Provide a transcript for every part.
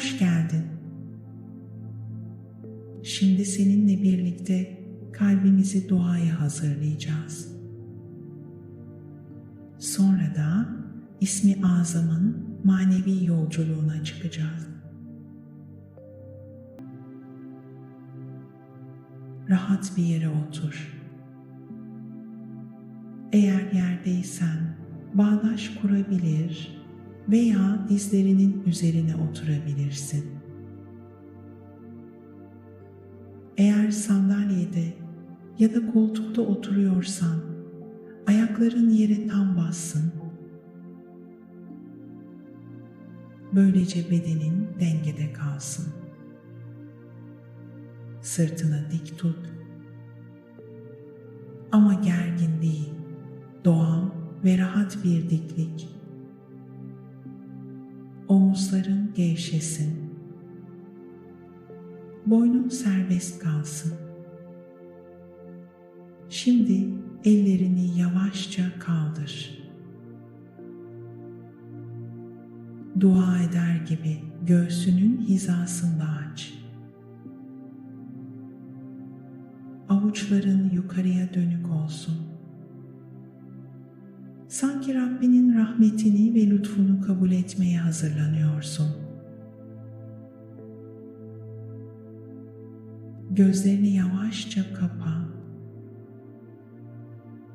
Hoş geldin. Şimdi seninle birlikte kalbimizi duaya hazırlayacağız. Sonra da ismi azamın manevi yolculuğuna çıkacağız. Rahat bir yere otur. Eğer yerdeysen bağdaş kurabilir veya dizlerinin üzerine oturabilirsin. Eğer sandalyede ya da koltukta oturuyorsan ayakların yere tam bassın. Böylece bedenin dengede kalsın. Sırtını dik tut. Ama gergin değil, doğal ve rahat bir diklik. Gevşesin. Boynun serbest kalsın. Şimdi ellerini yavaşça kaldır. Dua eder gibi göğsünün hizasında aç. Avuçların yukarıya dönük olsun. Sanki Rabbinin rahmetini ve lütfunu kabul etmeye hazırlanıyorsun. Gözlerini yavaşça kapa.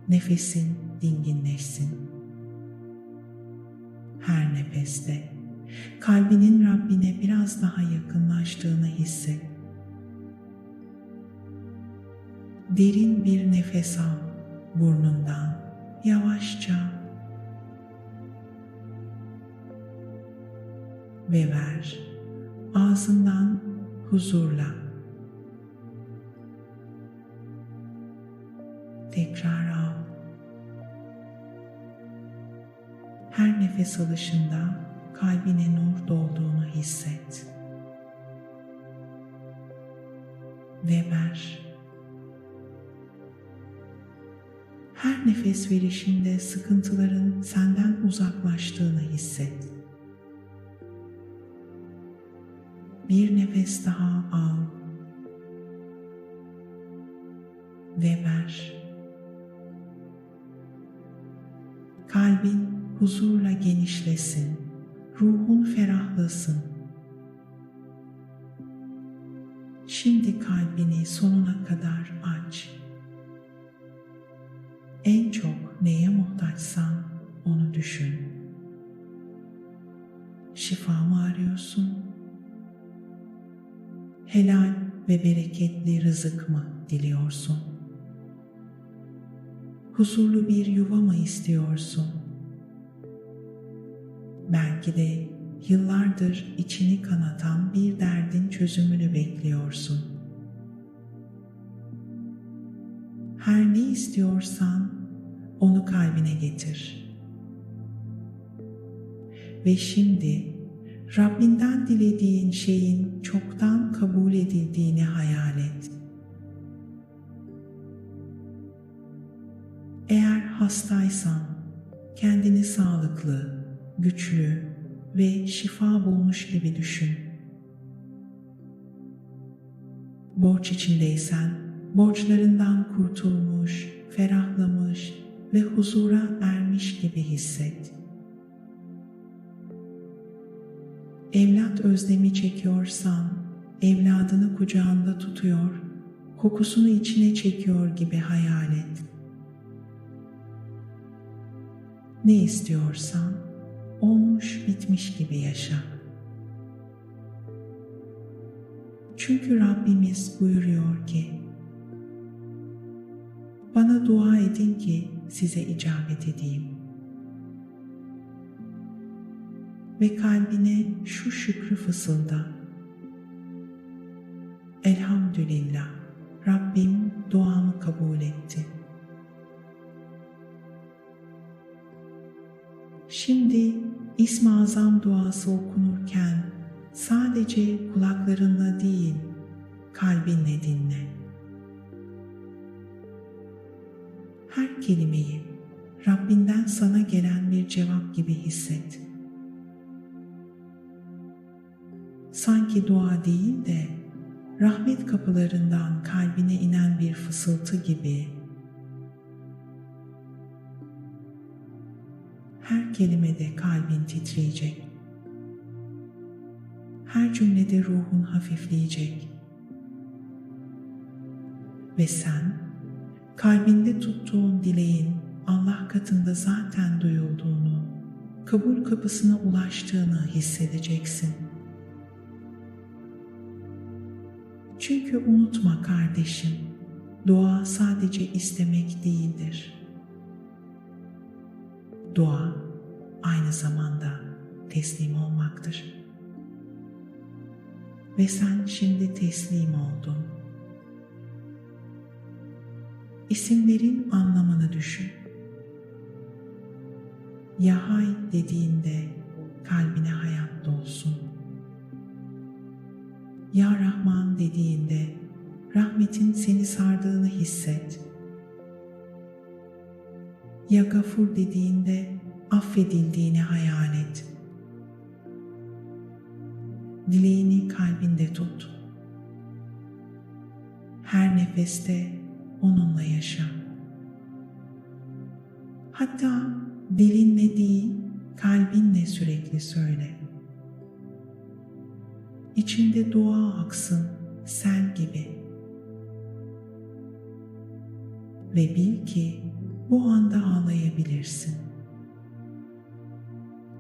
Nefesin dinginleşsin. Her nefeste kalbinin Rabbine biraz daha yakınlaştığını hisset. Derin bir nefes al burnundan yavaşça ve ver ağzından huzurla. Tekrar al. Her nefes alışında kalbine nur dolduğunu hisset. Ve ver. Her nefes verişinde sıkıntıların senden uzaklaştığını hisset. Bir nefes daha al ve ver. Kalbin huzurla genişlesin, ruhun ferahlasın. Şimdi kalbini sonuna kadar aç. En çok neye muhtaçsan onu düşün. Şifa mı arıyorsun? Helal ve bereketli rızık mı diliyorsun? Huzurlu bir yuva mı istiyorsun? Belki de yıllardır içini kanatan bir derdin çözümünü bekliyorsun. Her ne istiyorsan onu kalbine getir. Ve şimdi Rabbinden dilediğin şeyin çoktan kabul edildiğini hayal et. Hastaysan kendini sağlıklı, güçlü ve şifa bulmuş gibi düşün. Borç içindeysen borçlarından kurtulmuş, ferahlamış ve huzura ermiş gibi hisset. Evlat özlemi çekiyorsan evladını kucağında tutuyor, kokusunu içine çekiyor gibi hayal et. Ne istiyorsan olmuş bitmiş gibi yaşa. Çünkü Rabbimiz buyuruyor ki, bana dua edin ki size icabet edeyim. Ve kalbine şu şükrü fısılda. Elhamdülillah, Rabbim duamı kabul etti. Şimdi İsmi Azam duası okunurken sadece kulaklarınla değil, kalbinle dinle. Her kelimeyi Rabbinden sana gelen bir cevap gibi hisset. sanki dua değil de rahmet kapılarından kalbine inen bir fısıltı gibi kelimede kalbin titreyecek. Her cümlede ruhun hafifleyecek. Ve sen kalbinde tuttuğun dileğin Allah katında zaten duyulduğunu, kabul kapısına ulaştığını hissedeceksin. Çünkü unutma kardeşim, dua sadece istemek değildir. Dua aynı zamanda teslim olmaktır. Ve sen şimdi teslim oldun. İsimlerin anlamını düşün. Yahay dediğinde kalbine hayat dolsun. Ya Rahman dediğinde rahmetin seni sardığını hisset. Ya Gafur dediğinde affedildiğini hayal et. Dileğini kalbinde tut. Her nefeste onunla yaşa. Hatta dilinle değil, kalbinle sürekli söyle. İçinde dua aksın sel gibi. Ve bil ki bu anda ağlayabilirsin.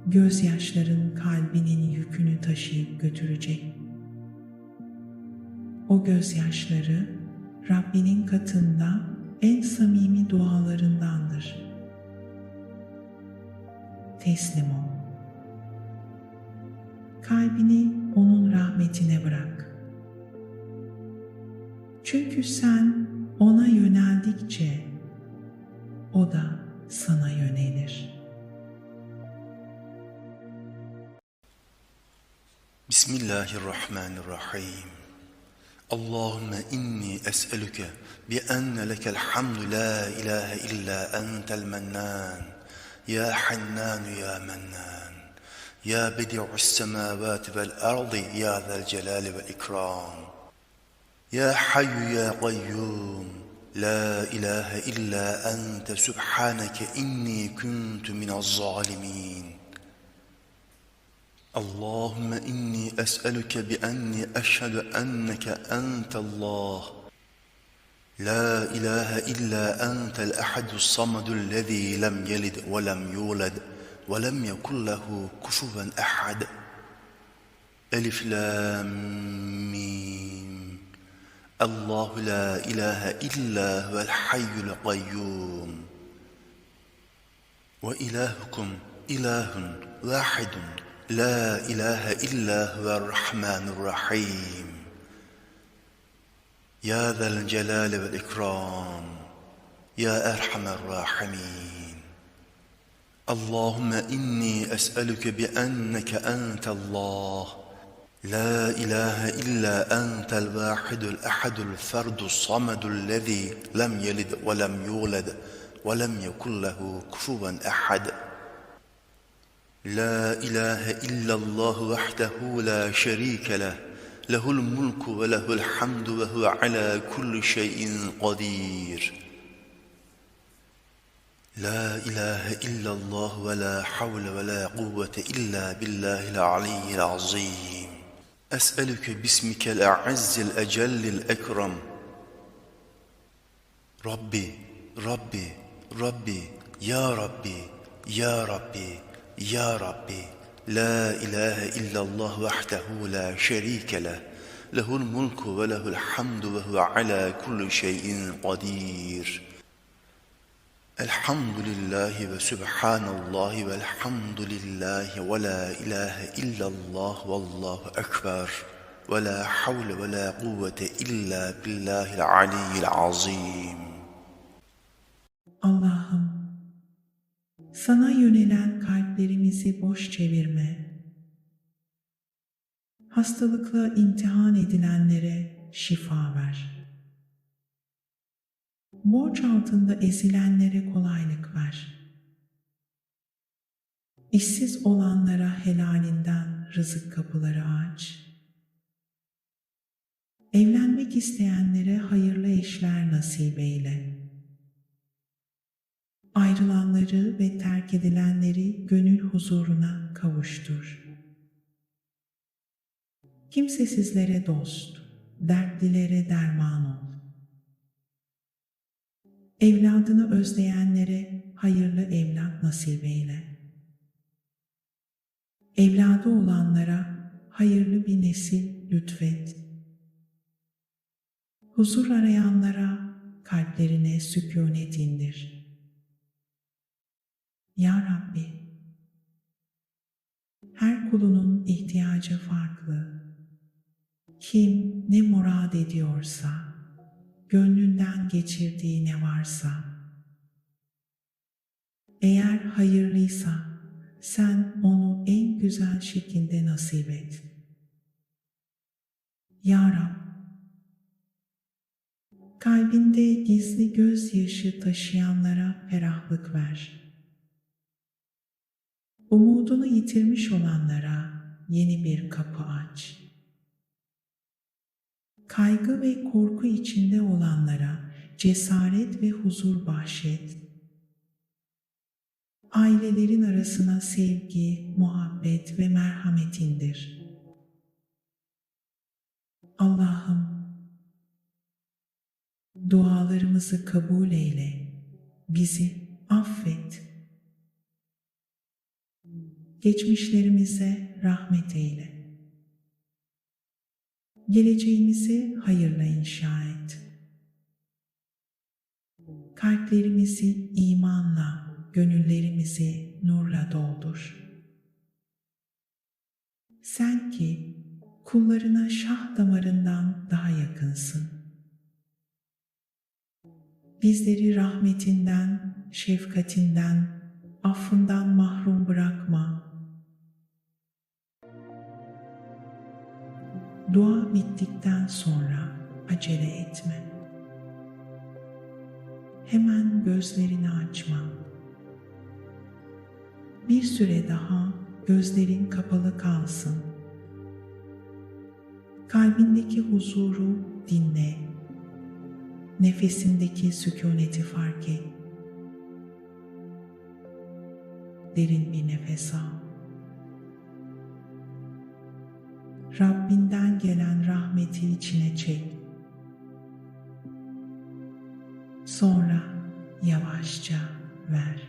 Gözyaşların kalbinin yükünü taşıyıp götürecek. O gözyaşları Rabbinin katında en samimi dualarındandır. Teslim ol. Kalbini onun rahmetine bırak. Çünkü sen ona yöneldikçe o da sana yönelir. بسم الله الرحمن الرحيم. اللهم إني أسألك بأن لك الحمد لا إله إلا أنت المنان. يا حنان يا منان. يا بديع السماوات والأرض يا ذا الجلال والإكرام. يا حي يا قيوم. لا إله إلا أنت. سبحانك إني كنت من الظالمين. اللهم إني أسألك بأني أشهد أنك أنت الله. لا إله إلا أنت الأحد الصمد الذي لم يلد ولم يولد ولم يكن له كفوا أحد. ألف لام ميم. الله لا إله إلا هو الحي القيوم. وإلهكم إله واحد. لا إله إلا هو الرحمن الرحيم. يا ذا الجلال والإكرام يا أرحم الراحمين. اللهم إني أسألك بأنك أنت الله. لا إله إلا أنت الواحد الأحد الفرد الصمد الذي لم يلد ولم يولد ولم يكن له كفوا أحد. لا إله إلا الله وحده لا شريك له. له الملك وله الحمد وهو على كل شيء قدير. لا إله إلا الله ولا حول ولا قوة إلا بالله العلي العظيم. أسألك باسمك الأعز الأجل الأكرم. ربي ربي ربي يا ربي يا ربي Ya Rabbi, La ilahe illallah vahdehu la şerike leh. Lehul mulku ve lehul hamdu ve huve ala kulli şeyin kadir. Elhamdülillahi ve subhanallahi velhamdülillahi ve la ilahe illallah vallahu ekber. Ve la havle ve la kuvvete illa billahil aliyyil azim. Allah'ım sana yönelen kalplerimizi boş çevirme. Hastalıkla imtihan edilenlere şifa ver. Borç altında ezilenlere kolaylık ver. İşsiz olanlara helalinden rızık kapıları aç. Evlenmek isteyenlere hayırlı eşler nasip eyle. Ayrılanları ve terk edilenleri gönül huzuruna kavuştur. Kimsesizlere dost, dertlilere derman ol. Evladını özleyenlere hayırlı evlat nasip eyle. Evladı olanlara hayırlı bir nesil lütfet. Huzur arayanlara kalplerine sükunet indir. Ya Rabbi, her kulunun ihtiyacı farklı. Kim ne murad ediyorsa, gönlünden geçirdiği ne varsa, eğer hayırlıysa sen onu en güzel şekilde nasip et. Ya Rab, kalbinde gizli gözyaşı taşıyanlara ferahlık ver. Umudunu yitirmiş olanlara yeni bir kapı aç. Kaygı ve korku içinde olanlara cesaret ve huzur bahşet. Ailelerin arasına sevgi, muhabbet ve merhamet indir. Allah'ım, dualarımızı kabul eyle, bizi affet. Geçmişlerimize rahmet eyle. Geleceğimizi hayırla inşa et. Kalplerimizi imanla, gönüllerimizi nurla doldur. Sen ki kullarına şah damarından daha yakınsın. Bizleri rahmetinden, şefkatinden, affından mahrum bırakma. Dua bittikten sonra acele etme. Hemen gözlerini açma. Bir süre daha gözlerin kapalı kalsın. Kalbindeki huzuru dinle. Nefesindeki sükuneti fark et. Derin bir nefes al. Rabbinden gelen rahmeti içine çek. Sonra yavaşça ver.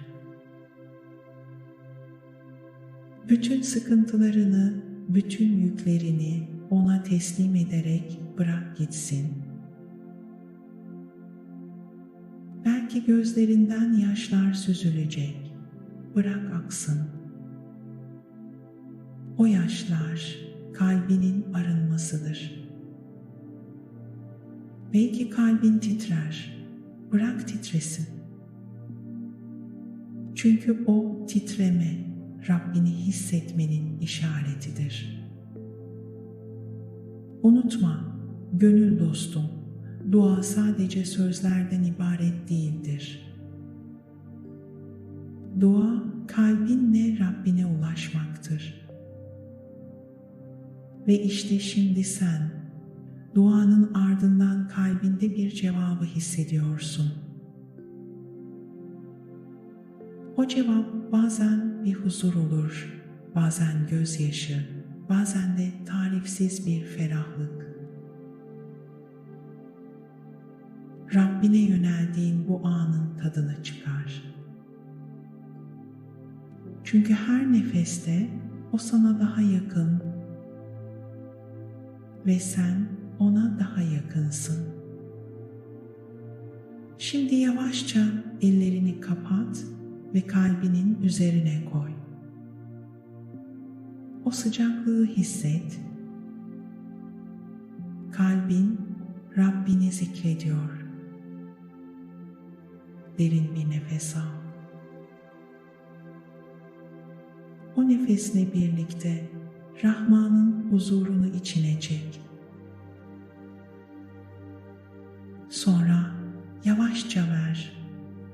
Bütün sıkıntılarını, bütün yüklerini ona teslim ederek bırak gitsin. Belki gözlerinden yaşlar süzülecek. Bırak aksın. O yaşlar kalbinin arınmasıdır. Belki kalbin titrer. Bırak titresin. Çünkü o titreme Rabbini hissetmenin işaretidir. Unutma, gönül dostum, dua sadece sözlerden ibaret değildir. Dua kalbinle Rabbine ulaşmaktır. Ve işte şimdi sen duanın ardından kalbinde bir cevabı hissediyorsun. O cevap bazen bir huzur olur, bazen gözyaşı, bazen de tarifsiz bir ferahlık. Rabbine yöneldiğin bu anın tadını çıkar. Çünkü her nefeste o sana daha yakın ve sen ona daha yakınsın. Şimdi yavaşça ellerini kapat ve kalbinin üzerine koy. O sıcaklığı hisset. Kalbin Rabbini zikrediyor. Derin bir nefes al. O nefesle birlikte Rahman'ın huzurunu içine çek. Sonra yavaşça ver.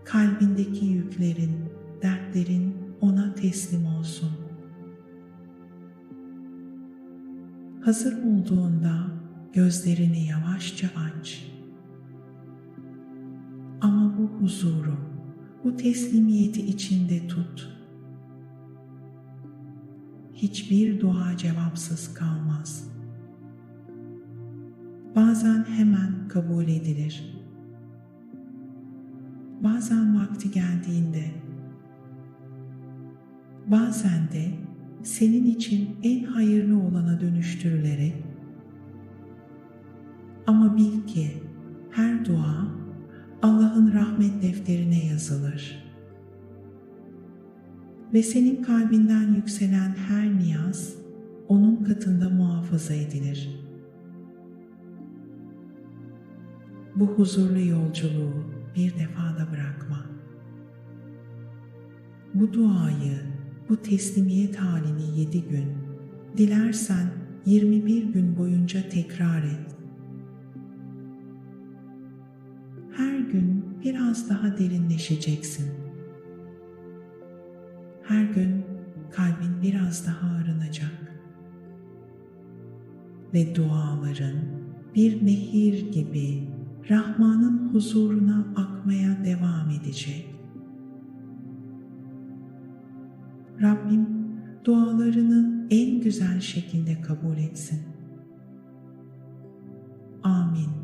Kalbindeki yüklerin, dertlerin ona teslim olsun. Hazır olduğunda gözlerini yavaşça aç. Ama bu huzuru, bu teslimiyeti içinde tut. Hiçbir dua cevapsız kalmaz. Bazen hemen kabul edilir. Bazen vakti geldiğinde, bazen de senin için en hayırlı olana dönüştürülerek ama bil ki her dua Allah'ın rahmet defterine yazılır. Ve senin kalbinden yükselen her niyaz onun katında muhafaza edilir. Bu huzurlu yolculuğu bir defada bırakma. Bu duayı, bu teslimiyet halini yedi gün, dilersen 21 gün boyunca tekrar et. Her gün biraz daha derinleşeceksin. Her gün kalbin biraz daha arınacak ve duaların bir nehir gibi Rahman'ın huzuruna akmaya devam edecek. Rabbim dualarını en güzel şekilde kabul etsin. Amin.